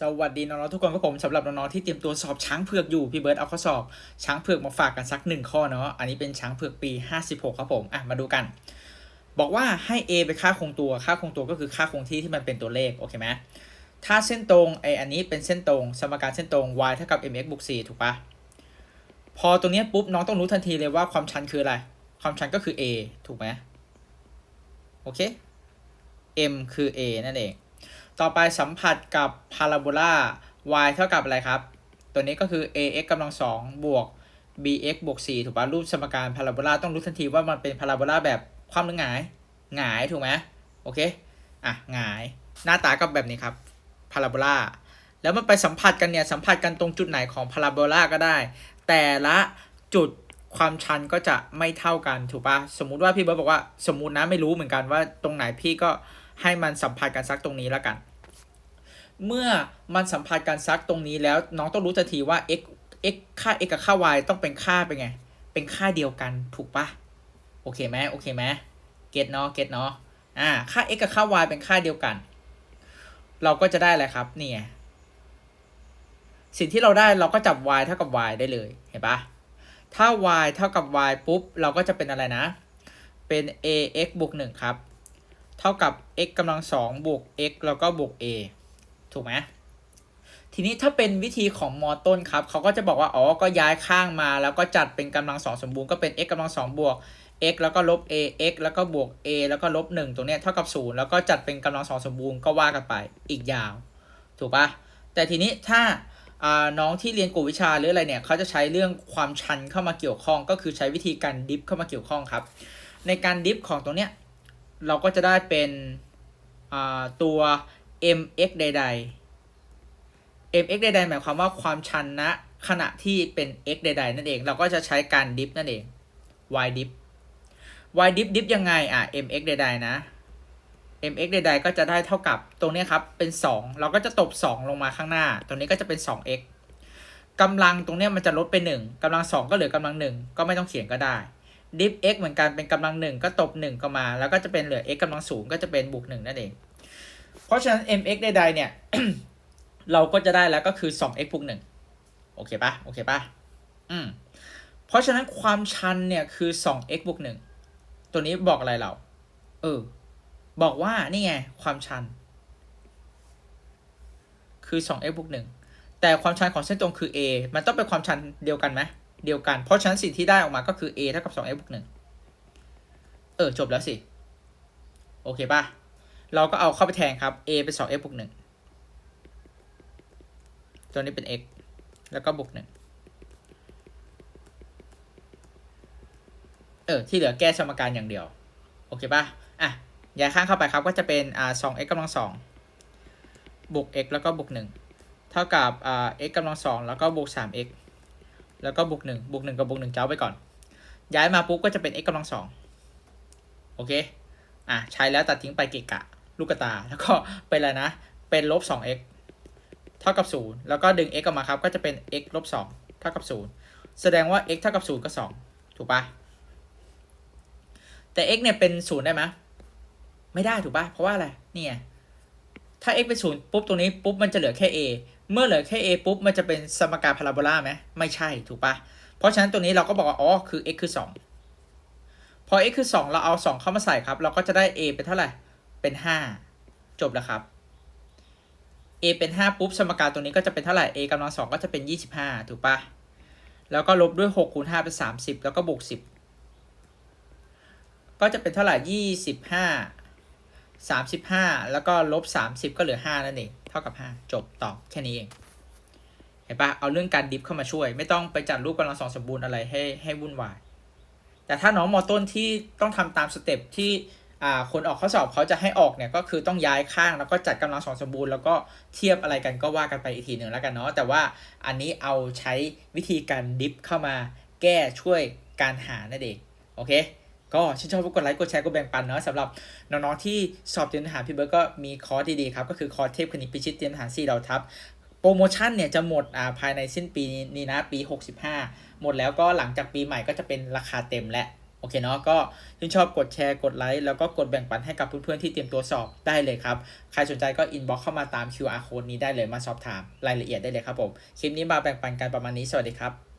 สวัสดีน้องๆทุกคนครับผมสำหรับน้องๆที่เตรียมตัวสอบช้างเผือกอยู่พี่เบิร์ดเอาข้อสอบ ช้างเผือกมาฝากกันสักหนึ่งข้อเนาะอันนี้เป็นช้างเผือกปี 56 ครับผมอะมาดูกัน บอกว่าให้ a เป็นค่าคงตัวค่าคงตัวก็คือค่าคงที่ที่มันเป็นตัวเลขโอเคไหมถ้าเส้นตรงไออันนี้เป็นเส้นตรง สมการเส้นตรง y เท่ากับ mx บวก c ถูกปะพอตรงเนี้ยปุ๊บน้องต้องรู้ทันทีเลยว่าความชันคืออะไร ความชันก็คือ a ถูกไหมโอเค m คือ a นั่นเอง ต่อไปสัมผัสกับพาราโบลา y เท่ากับอะไรครับ ตัวนี้ก็คือ ax กำลังสองบวก bx บวก c ถูกปะรูปสมการพาราโบลาต้องรู้ทันทีว่ามันเป็นพาราโบลาแบบความหรือหงายหงายถูกไหมโอเคอะหงายหน้าตาก็แบบนี้ครับพาราโบลาแล้วมันไปสัมผัสกันเนี่ยสัมผัสกันตรงจุดไหนของพาราโบลาก็ได้ แต่ละจุดความชันก็จะไม่เท่ากันถูกปะสมมุติว่าพี่เบิร์ตบอกว่าสมมุตินะไม่รู้เหมือนกันว่าตรงไหนพี่ก็ให้มันสัมผัสกันสักตรงนี้แล้วกัน เมื่อมันสัมผัสกันซักตรงนี้แล้วน้องต้องรู้ทันทีว่า x x ค่า x กับค่า y ต้องเป็นค่าเป็นไง เป็นค่าเดียวกันถูกปะโอเคไหมโอเคไหมเก็ตเนาะเก็ตเนาะอ่าค่า x กับค่า y เป็นค่าเดียวกัน เราก็จะได้อะไรครับนี่ไงสิ่งที่เราได้เราก็จับ y เท่ากับ y ได้เลยเห็นปะถ้า y เท่ากับ y ปุ๊บ เราก็จะเป็นอะไรนะ เป็น ax บวก1ครับ เท่ากับ x กำลังสองบวก x แล้วก็บวก a ถูกไหมทีนี้ถ้าเป็นวิธีของมอต้นครับเขาก็จะบอกว่าอ๋อก็ย้ายข้างมา แล้วก็จัดเป็นกำลังสองสมบูรณ์ก็เป็น x กำลังสองบวก x แล้วก็ลบ a x แล้วก็บวก a แล้วก็ลบหนึ่งตรงเนี้ยเท่ากับศูนย์แล้วก็จัดเป็นกำลังสองสมบูรณ์ก็ว่ากันไปอีกยาว ถูกปะแต่ทีนี้ถ้าอ่าน้องที่เรียนกลุ่มวิชาหรืออะไรเนี่ยเขาจะใช้เรื่องความชันเข้ามาเกี่ยวข้อง ก็คือใช้วิธีการดิฟเข้ามาเกี่ยวข้องครับ ในการดิฟของตรงเนี้ยเราก็จะได้เป็นอ่าตัว mx ใด ๆ mx ใด ๆ หมายความว่าความชันณขณะที่เป็น x ใด ๆ นั่นเอง เราก็จะใช้การดิฟนั่นเอง y dip y dip dip ยังไง อะ mx ใด ๆ นะ mx ใด ๆ ก็จะได้เท่ากับตรงนี้ครับ เป็น 2 เราก็จะตบ 2 ลงมาข้างหน้า ตรงนี้ก็จะเป็น 2x กำลังตรงนี้มันจะลดไป 1กำลัง 2 ก็เหลือกำลัง 1 ก็ไม่ต้องเขียนก็ได้ diff x เหมือนกันเป็นกำลัง 1 ก็ตบ 1 ก็มา แล้วก็จะเป็นเหลือ x กำลังศูนย์ก็จะเป็นบวก1นั่นเอง ราะฉะนั้น mx ใดๆเนี่ย เราก็จะได้แล้วก็คือ 2x บวก1โอเคปะโอเคปะอืมเพราะฉะนั้นความชันเนี่ยคือ 2x บวก1ตัวนี้บอกอะไรเรา เออ บอกว่านี่ไง ความชัน คือ 2x บวก1แต่ความชันของเส้นตรงคือ a มันต้องเป็นความชันเดียวกันไหมเดียวกัน เพราะฉะนั้นสิ่งที่ได้ออกมาก็คือ a เท่ากับ 2x บวก1เออ จบแล้วสิ โอเคป่ะ เราก็เอาเข้าไปแทนครับ a เป็น 2x บวก1ตัวนี้เป็น x แล้วก็บวก1เออ ที่เหลือแก้สมการอย่างเดียว โอเคป่ะ อะ ย้ายข้างเข้าไปครับ ก็จะเป็น อ่า 2x กำลังสองบวก x แล้วก็บวก1เท่ากับ อ่า x กำลังสองแล้วก็บวก 3x แล้วก็บวก1บวก1กับบวก1เจ้าไปก่อน ย้ายมาปุ๊บก็จะเป็น x กำลังสองโอเค อะ ใช้แล้วตัดทิ้งไปเกะกะ ลูกตา แล้วก็เป็นอะไรนะ เป็นลบ 2x เท่ากับ 0 แล้วก็ดึง x ออกมาครับ ก็จะเป็น x ลบ 2 เท่ากับ 0 แสดงว่า x เท่ากับ 0 ก็ 2 ถูกปะแต่ x เนี่ยเป็น 0 ได้ไหมไม่ได้ถูกปะเพราะว่าอะไร นี่ไง ถ้า x เป็น 0 ปุ๊บ ตรงนี้ปุ๊บ มันจะเหลือแค่ a เมื่อเหลือแค่ a ปุ๊บ มันจะเป็นสมการพาราโบลาไหมไม่ใช่ถูกปะเพราะฉะนั้นตัวนี้เราก็บอกว่า อ๋อ คือ x คือ 2 พอ x คือ 2 เราเอา 2 เข้ามาใส่ครับ เราก็จะได้ a เป็นเท่าไหร่ เป็น5จบแล้วครับ a เป็น5ปุ๊บสมการตัวนี้ก็จะเป็นเท่าไหร่ a กำลัง2ก็จะเป็น25ถูกปะแล้วก็ลบด้วย6คูณ5เป็น30แล้วก็บวก10ก็จะเป็นเท่าไหร่25 35แล้วก็ลบ30ก็เหลือ5นั่นเองเท่ากับ5จบตอบแค่นี้เองเห็นปะเอาเรื่องการดิฟเข้ามาช่วย ไม่ต้องไปจัดรูปกำลังสองสมบูรณ์อะไรให้ให้วุ่นวายแต่ถ้าน้องมอต้นที่ต้องทำตามสเต็ปที่ คนออกข้อสอบเขาจะให้ออกเนี่ยก็คือต้องย้ายข้างแล้วก็จัดกำลังสองสมบูรณ์แล้วก็เทียบอะไรกันก็ว่ากันไปอีกทีหนึ่งแล้วกันเนาะแต่ว่าอันนี้เอาใช้วิธีการดิฟเข้ามาแก้ช่วยการหานั่นเองโอเคก็ชื่นชอบกดไลค์กดแชร์กดแบ่งปันเนาะสำหรับน้องๆที่สอบเตรียมทหารพี่เบิร์ดก็มีคอร์สดีๆครับก็คือคอร์สเทพคณิตพิชิตเตรียมทหาร4ดาวทัพโปรโมชั่นเนี่ยจะหมดอ่าภายในสิ้นปีนี้นะปี 65 หมดแล้วก็หลังจากปีใหม่ก็จะเป็นราคาเต็มและ โอเคเนาะก็ชื่นชอบกดแชร์กดไลค์แล้วก็กดแบ่งปันให้กับเพื่อนๆที่เตรียมตัวสอบได้เลยครับ ใครสนใจก็อินบ็อกเข้ามาตาม QR code นี้ได้เลยมาสอบถามรายละเอียดได้เลยครับผม คลิปนี้มาแบ่งปันกันประมาณนี้สวัสดีครับ